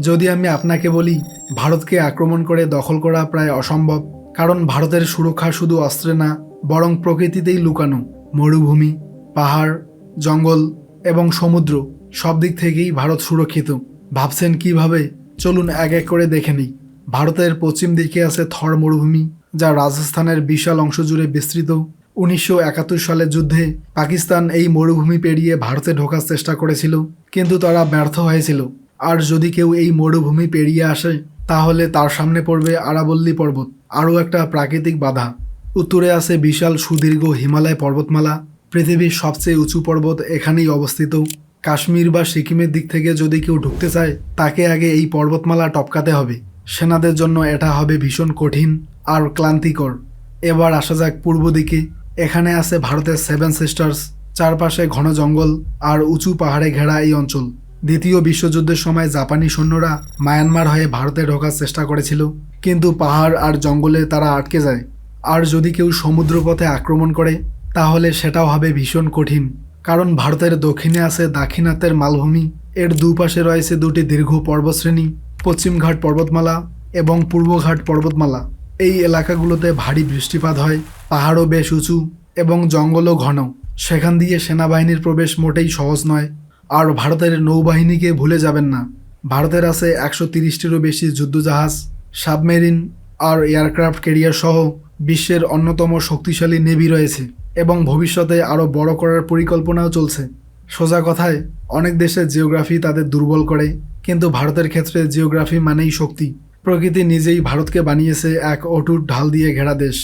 যদি আমি আপনাকে বলি, ভারতকে আক্রমণ করে দখল করা প্রায় অসম্ভব। কারণ ভারতের সুরক্ষা শুধু অস্ত্রে না, বরং প্রকৃতিতেই লুকানো। মরুভূমি, পাহাড়, জঙ্গল এবং সমুদ্র সব দিক থেকেই ভারত সুরক্ষিত। ভাবছেন কীভাবে? চলুন এক এক করে দেখে নিই। ভারতের পশ্চিম দিকে আছে থর মরুভূমি, যা রাজস্থানের বিশাল অংশ জুড়ে বিস্তৃত। উনিশশো একাত্তর সালের যুদ্ধে পাকিস্তান এই মরুভূমি পেরিয়ে ভারতে ঢোকার চেষ্টা করেছিল, কিন্তু তারা ব্যর্থ হয়েছিল। আর যদি কেউ এই মরুভূমি পেরিয়ে আসে, তাহলে তার সামনে পড়বে আরাবল্লী পর্বত, আরও একটা প্রাকৃতিক বাধা। উত্তরে আছে বিশাল সুদীর্ঘ হিমালয় পর্বতমালা, পৃথিবীর সবচেয়ে উঁচু পর্বত এখানেই অবস্থিত। কাশ্মীর বা সিকিমের দিক থেকে যদি কেউ ঢুকতে চায়, তাকে আগে এই পর্বতমালা টপকাতে হবে। সেনাদের জন্য এটা হবে ভীষণ কঠিন আর ক্লান্তিকর। এবার আসা যাক পূর্ব দিকে, এখানে আছে ভারতের সেভেন সিস্টার্স, চারপাশে ঘন জঙ্গল আর উঁচু পাহাড়ে ঘেরা এই অঞ্চল। দ্বিতীয় বিশ্বযুদ্ধের সময় জাপানি সৈন্যরা মায়ানমার হয়ে ভারতে ঢোকার চেষ্টা করেছিল, কিন্তু পাহাড় আর জঙ্গলে তারা আটকে যায়। আর যদি কেউ সমুদ্রপথে আক্রমণ করে, তাহলে সেটাও হবে ভীষণ কঠিন, কারণ ভারতের দক্ষিণে আছে দাক্ষিণাত্যের মালভূমি, এর দুপাশে রয়েছে দুটি দীর্ঘ পর্বতশ্রেণী পশ্চিমঘাট পর্বতমালা এবং পূর্বঘাট পর্বতমালা। এই এলাকাগুলোতে ভারী বৃষ্টিপাত হয়, পাহাড়ও বেশ উঁচু এবং জঙ্গলও ঘন। সেখান দিয়ে সেনাবাহিনীর প্রবেশ মোটেই সহজ নয়। আর ভারতের নৌবাহিনীকে ভুলে যাবেন না। ভারতের আছে একশো তিরিশটিরও বেশি যুদ্ধজাহাজ, সাবমেরিন আর এয়ারক্রাফট ক্যারিয়ার সহ বিশ্বের অন্যতম শক্তিশালী নেভি রয়েছে এবং ভবিষ্যতে আরও বড় করার পরিকল্পনাও চলছে। সোজা কথায়, অনেক দেশের জিওগ্রাফি তাদের দুর্বল করে, কিন্তু ভারতের ক্ষেত্রে জিওগ্রাফি মানেই শক্তি। প্রকৃতি নিজেই ভারতকে বানিয়েছে এক অটুট ঢাল দিয়ে ঘেরা দেশ।